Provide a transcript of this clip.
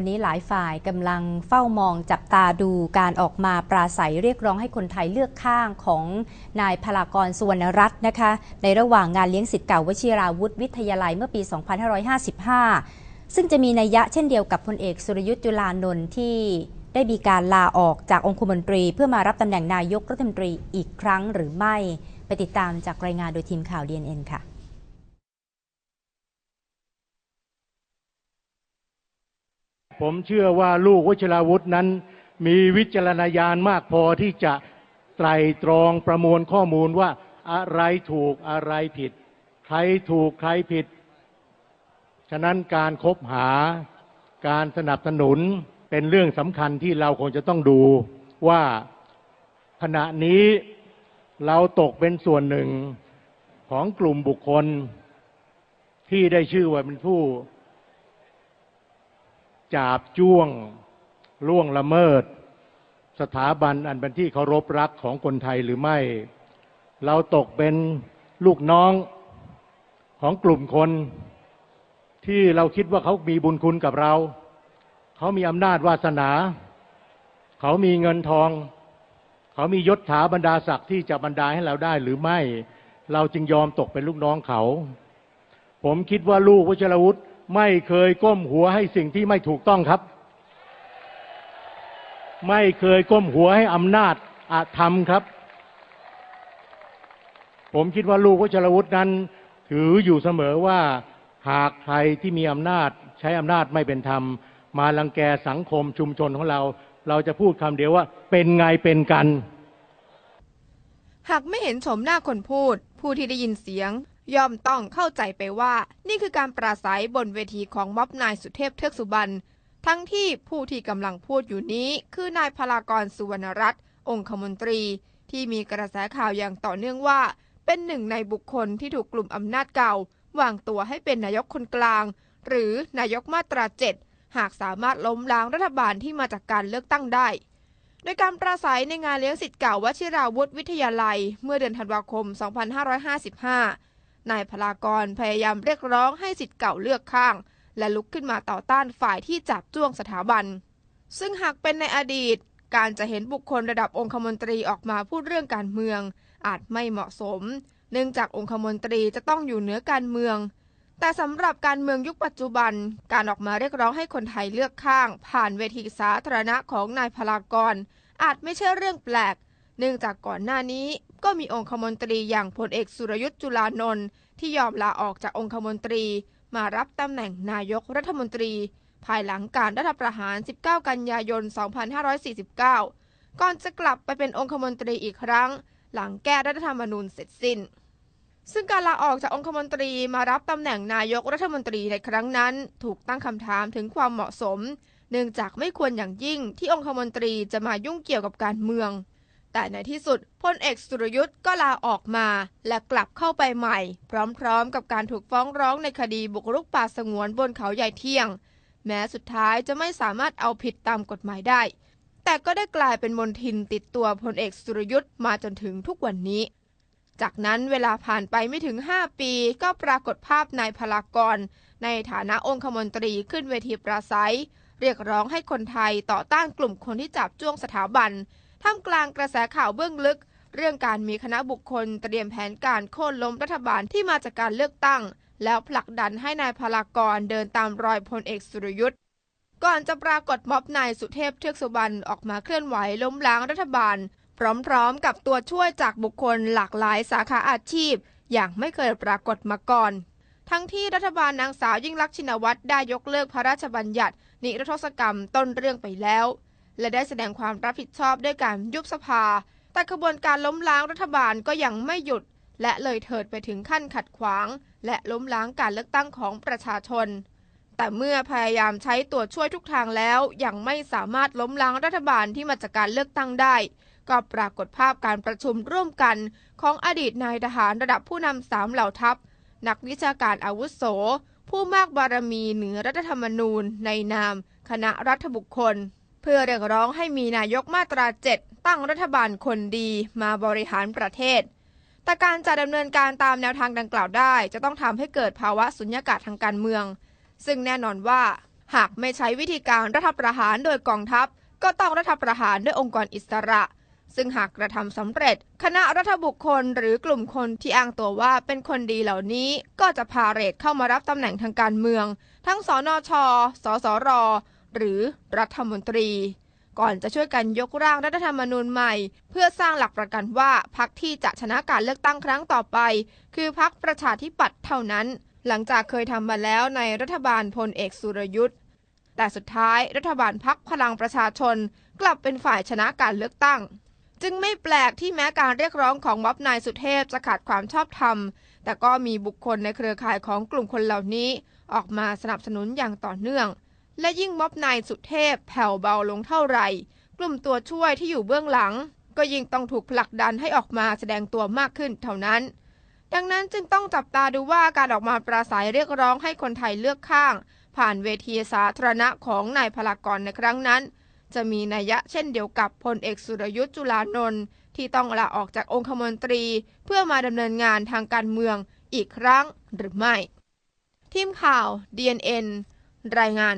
วันนี้หลายฝ่ายกำลังเฝ้ามองจับตาดูการออกมาปราศัยเรียกร้องให้คนไทยเลือกข้างของนายพลากรสุวรรณรัตน์นะคะ ในระหว่างงานเลี้ยงสิทธิ์เก่าวชิราวุธวิทยาลัยเมื่อปี 2555 ซึ่งจะมีนัยยะเช่นเดียวกับพลเอกสุรยุทธ์จุลานนท์ที่ได้มีการลาออกจากองคมนตรี เพื่อมารับตำแหน่งนายกรัฐมนตรีอีกครั้งหรือไม่ ไปติดตามจากรายงานโดยทีมข่าว DNN ค่ะ ผมเชื่อว่าลูกวชิราวุธนั้น มีวิจารณญาณมากพอที่จะไตรตรองประมวลข้อมูลว่าอะไรถูกอะไรผิด ใครถูกใครผิด ฉะนั้นการคบหาการสนับสนุนเป็นเรื่องสำคัญที่เราคงจะต้องดูว่าขณะนี้เราตกเป็นส่วนหนึ่งของกลุ่มบุคคลที่ได้ชื่อว่าเป็นผู้ จาบจ้วงล่วงละเมิด สถาบันอันเป็นที่เคารพรักของคนไทยหรือไม่ เราตกเป็นลูกน้องของกลุ่มคนที่เราคิดว่าเขามีบุญคุณกับเรา เขามีอำนาจวาสนา เขามีเงินทอง เขามียศถาบรรดาศักดิ์ที่จะบรรดาให้เราได้หรือไม่ เราจึงยอมตกเป็นลูกน้องเขา ผมคิดว่าลูกวชรวุฒิ ไม่เคยก้มหัวให้สิ่งที่ไม่ถูกต้องครับ ไม่เคยก้มหัวให้อำนาจอาธรรมครับ ผมคิดว่าลูกวชรวุฒินั้น ถืออยู่เสมอว่าหากใครที่มีอำนาจใช้อำนาจไม่เป็นธรรม มาลังแกสังคมชุมชนของเรา เราจะพูดคำเดียวว่า เป็นไงเป็นกัน หากไม่เห็นชมหน้าคนพูด ผู้ที่ได้ยินเสียง ย่อมต้องเข้าใจไปว่า นี่คือการปราศัยบนเวทีของม็อบนายสุเทพเทือกสุบรรณทั้งที่ผู้ที่กำลังพูดอยู่นี้คือนายพลากรสุวรรณรัตน์องคมนตรี ที่มีกระแสข่าวอย่างต่อเนื่องว่า เป็นหนึ่งในบุคคลที่ถูกกลุ่มอำนาจเก่า วางตัวให้เป็นนายกคนกลาง หรือนายกมาตราเจ็ดหากสามารถล้มล้างรัฐบาลที่มาจากการเลือกตั้งได้ โดยการปราศัยในงานเลี้ยงสิทธิ์เก่าวชิราวุธวิทยาลัย เมื่อเดือนธันวาคม 2555 นายพลากรพยายามเรียกร้องให้สิทธิ์เก่าเลือกข้าง และลุกขึ้นมาต่อต้านฝ่ายที่จับจ้วงสถาบัน ซึ่งหากเป็นในอดีต การจะเห็นบุคคลระดับองคมนตรีออกมาพูดเรื่องการเมือง อาจไม่เหมาะสม เนื่องจากองคมนตรีจะต้องอยู่เหนือการเมือง แต่สำหรับการเมืองยุคปัจจุบัน การออกมาเรียกร้องให้คนไทยเลือกข้าง ผ่านเวทีสาธารณะของนายพลากร อาจไม่ใช่เรื่องแปลก เนื่องจากก่อนหน้านี้ ก็มีองคมนตรีอย่างพลเอกสุรยุทธ์จุลานนท์ที่ยอมลาออกจากองคมนตรี มารับตำแหน่งนายกรัฐมนตรี ภายหลังการรัฐประหาร 19 กันยายน 2549 ก่อนจะกลับไปเป็นองคมนตรีอีกครั้ง หลังแก้รัฐธรรมนูญเสร็จสิ้น ซึ่งการลาออกจากองคมนตรีมารับตำแหน่งนายกรัฐมนตรีในครั้งนั้น ถูกตั้งคำถามถึงความเหมาะสม เนื่องจากไม่ควรอย่างยิ่งที่องคมนตรีจะมายุ่งเกี่ยวกับการเมือง แต่ในที่สุดพลเอกสุรยุทธ์ก็ลาออกมา และกลับเข้าไปใหม่ พร้อมๆ กับการถูกฟ้องร้องในคดีบุกรุกป่าสงวนบนเขาใหญ่เที่ยง แม้สุดท้ายจะไม่สามารถเอาผิดตามกฎหมายได้ แต่ก็ได้กลายเป็นมนทินติดตัวพลเอกสุรยุทธ์มาจนถึงทุกวันนี้ จากนั้นเวลาผ่านไปไม่ถึง 5 ปี ก็ปรากฏภาพนายพลากร ในฐานะองคมนตรีขึ้นเวทีปราศัย เรียกร้องให้คนไทยต่อต้านกลุ่มคนที่จับจ้วงสถาบัน ท่ามกลางกระแสข่าวเบื้องลึก เรื่องการมีคณะบุคคลเตรียมแผนการโค่นล้มรัฐบาลที่มาจากการเลือกตั้ง แล้วผลักดันให้นายพลากรเดินตามรอยพลเอกสุรยุทธ์ก่อนจะปรากฏม็อบนายสุเทพเทือกสุบรรณออกมาเคลื่อนไหวล้มล้างรัฐบาล พร้อมๆ กับตัวช่วยจากบุคคลหลากหลายสาขาอาชีพ อย่างไม่เคยปรากฏมาก่อน ทั้งที่รัฐบาลนางสาวยิ่งลักษณ์ชินวัตรได้ยกเลิกพระราชบัญญัติ นิรโทษกรรมต้นเรื่องไปแล้ว และได้แสดงความรับผิดชอบด้วยการยุบสภา แต่ขบวนการล้มล้างรัฐบาลก็ยังไม่หยุด และเลยเถิดไปถึงขั้นขัดขวาง และล้มล้างการเลือกตั้งของประชาชน แต่เมื่อพยายามใช้ตัวช่วยทุกทางแล้ว ยังไม่สามารถล้มล้างรัฐบาลที่มาจากการเลือกตั้งได้ ก็ปรากฏภาพการประชุมร่วมกัน ของอดีตนายทหารระดับผู้นำสามเหล่าทัพ นักวิชาการอาวุโสผู้มากบารมีเหนือรัฐธรรมนูญในนาม คณะรัฐบุคคล พื่อเรียกร้องให้มีนายกมาตราเจ็ดตั้งรัฐบาลคนดีมาบริหารประเทศ แต่การจะดำเนินการตามแนวทางดังกล่าวได้ จะต้องทำให้เกิดภาวะสุญญากาศทางการเมือง ซึ่งแน่นอนว่า หากไม่ใช้วิธีการรัฐประหารโดยกองทัพ ก็ต้องรัฐประหารด้วยองค์กรอิสระ ซึ่งหากกระทำสำเร็จ คณะรัฐบุคคลหรือกลุ่มคนที่อ้างตัวว่าเป็นคนดีเหล่านี้ ก็จะพาเหรดเข้ามารับตำแหน่งทางการเมือง ทั้งสนช สสร หรือรัฐมนตรี ก่อนจะช่วยกันยกร่างรัฐธรรมนูญใหม่ เพื่อสร้างหลักประกันว่าพรรคที่จะชนะการเลือกตั้งครั้งต่อไป คือพรรคประชาธิปัตย์เท่านั้น หลังจากเคยทำมาแล้วในรัฐบาลพลเอกสุรยุทธ์แต่สุดท้ายรัฐบาลพักพลังประชาชน กลับเป็นฝ่ายชนะการเลือกตั้ง จึงไม่แปลกที่แม้การเรียกร้องของม็อบนายสุเทพจะขาดความชอบธรรม แต่ก็มีบุคคลในเครือข่ายของกลุ่มคนเหล่านี้ ออกมาสนับสนุนอย่างต่อเนื่อง และยิ่งม็อบนายสุเทพแผ่วเบาลงเท่าไหร่ กลุ่มตัวช่วยที่อยู่เบื้องหลัง ก็ยิ่งต้องถูกผลักดันให้ออกมาแสดงตัวมากขึ้นเท่านั้น ดังนั้นจึงต้องจับตาดูว่าการออกมาปราศัยเรียกร้องให้คนไทยเลือกข้าง ผ่านเวทีสาธารณะของนายพลากรในครั้งนั้น จะมีนัยยะเช่นเดียวกับพลเอกสุรยุทธ์จุลานนท์ที่ต้องลาออกจากองคมนตรี เพื่อมาดำเนินงานทางการเมืองอีกครั้งหรือไม่ ทีมข่าว DNN รายงาน